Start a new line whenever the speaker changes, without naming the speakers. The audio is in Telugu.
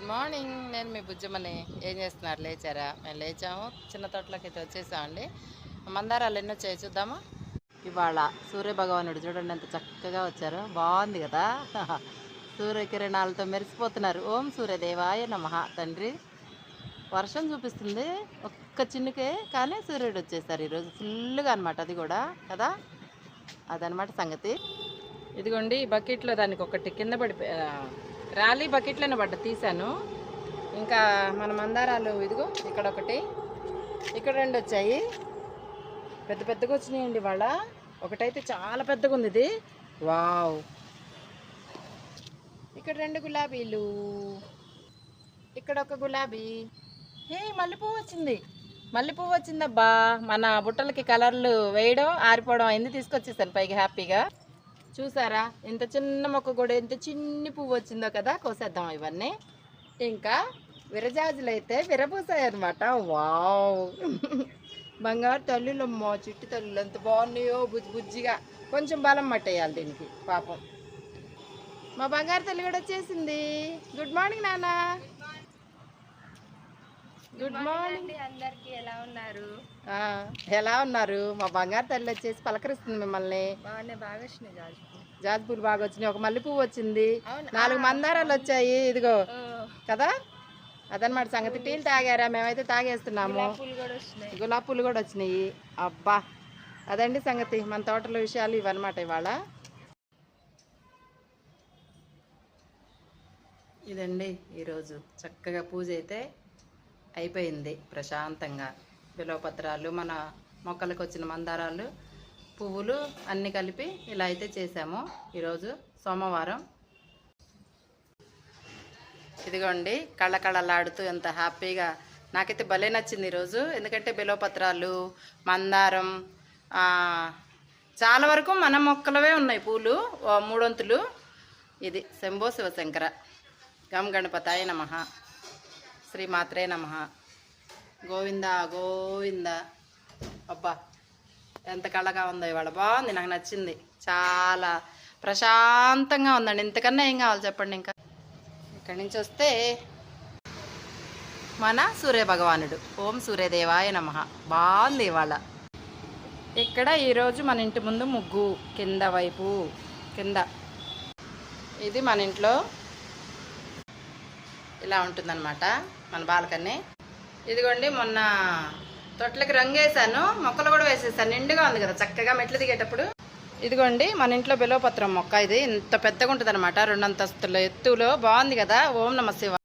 గుడ్ మార్నింగ్ నేను మీ బుజ్జమ్మని. ఏం చేస్తున్నారు? లేచారా? మేము లేచాము. చిన్న తోటలోకి అయితే వచ్చేసామండి. మందారాలు ఎన్నో చేయి చూద్దామా ఇవాళ సూర్య భగవానుడు చూడండి ఎంత చక్కగా వచ్చారు. బాగుంది కదా? సూర్యకిరణాలతో మెరిసిపోతున్నారు. ఓం సూర్యదేవాయ నమ. తండ్రి వర్షం చూపిస్తుంది. ఒక్క చిన్నకే కానీ సూర్యుడు వచ్చేసారు ఈరోజు. ఫుల్గా అనమాట అది కూడా కదా? అదనమాట సంగతి. ఇదిగోండి ఈ బకెట్లో దానికి ఒకటి కింద పడిపో రాలీ బకెట్లోనే పడ్డ తీసాను ఇంకా మన మందారాలు ఇదిగో ఇక్కడ ఒకటి ఇక్కడ రెండు వచ్చాయి. పెద్ద పెద్దగా వచ్చినాయండి వాళ్ళ ఒకటైతే చాలా పెద్దగా ఉంది ఇది. వావ్. ఇక్కడ రెండు గులాబీలు. ఇక్కడ ఒక గులాబీ. హే మల్లెపువ్వు వచ్చింది. మల్లెపువ్వు వచ్చిందబ్బా. మన బుట్టలకి కలర్లు వేయడం ఆరిపోవడం అయింది. తీసుకొచ్చేసాను పైకి హ్యాపీగా. చూసారా? ఎంత చిన్న మొక్క కూడా ఎంత చిన్ని పువ్వు వచ్చిందో కదా కోసేద్దాం ఇవన్నీ. ఇంకా విరజాజులు అయితే విరబూసాయి అనమాట వావ్! బంగారు తల్లులు అమ్మో చిట్టి తల్లులు ఎంత బాగున్నాయో బుజ్జి బుజ్జిగా. కొంచెం బలం మట్టేయాలి దీనికి పాపం. మా బంగారు తల్లి కూడా వచ్చేసింది. గుడ్ మార్నింగ్ నాన్న. గుడ్ మార్నింగ్
అందరికి ఎలా ఉన్నారు?
ఆ, ఎలా ఉన్నారు? మా బంగారు తల్లి వచ్చేసి పలకరిస్తుంది మిమ్మల్ని.
బాగా వచ్చినాయి జాజు?
పూలు బాగా వచ్చినాయి ఒక మల్లె పువ్వు వచ్చింది. నాలుగు మందారాలు వచ్చాయి. ఇదిగో. కదా? అదనమాట సంగతి. టీలు తాగారా? మేమైతే తాగేస్తున్నాము. గులాబీ పూలు కూడా వచ్చినాయి. అబ్బా! అదండి సంగతి. మన తోటల విషయాలు ఇవన్నమాట ఇవాళ. ఇదండి ఈరోజు చక్కగా పూజ అయితే అయిపోయింది ప్రశాంతంగా. బిలవపత్రాలు మన మొక్కలకు వచ్చిన మందారాలు పువ్వులు అన్నీ కలిపి ఇలా అయితే చేసాము ఈరోజు సోమవారం. ఇదిగోండి కళ్ళకళ్ళలాడుతూ ఎంత హ్యాపీగా. నాకైతే భలే నచ్చింది ఈరోజు. ఎందుకంటే బిలవపత్రాలు మందారం చాలా వరకు మన మొక్కలవే ఉన్నాయి. పూలు మూడొంతులు. ఇది శంభో శివశంకర. గం గణపతాయ నమ. శ్రీమాత్రే నమ. గోవింద గోవింద. అబ్బా ఎంత కళగా ఉందో ఇవాళ. బాగుంది నాకు నచ్చింది. చాలా ప్రశాంతంగా ఉందండి. ఇంతకన్నా ఏం కావాలి చెప్పండి ఇంకా? ఇక్కడి నుంచి వస్తే మన సూర్య భగవానుడు ఓం సూర్యదేవాయ నమ. బాగుంది ఇవాళ. ఇక్కడ ఈరోజు మన ఇంటి ముందు ముగ్గు కింద వైపు కింద. ఇది మన ఇంట్లో ఇలా ఉంటుందన్నమాట మన బాల్కనీ. ఇదిగోండి మొన్న తొట్లకి రంగు వేసాను మొక్కలు కూడా వేసేసాను. నిండుగా ఉంది కదా చక్కగా మెట్లు దిగేటప్పుడు. ఇదిగోండి మన ఇంట్లో బిలోపత్రం మొక్క ఇది. ఇంత పెద్దగా ఉంటుంది అనమాట రెండంతస్తుల ఎత్తులో. బాగుంది కదా. ఓం నమ శివ.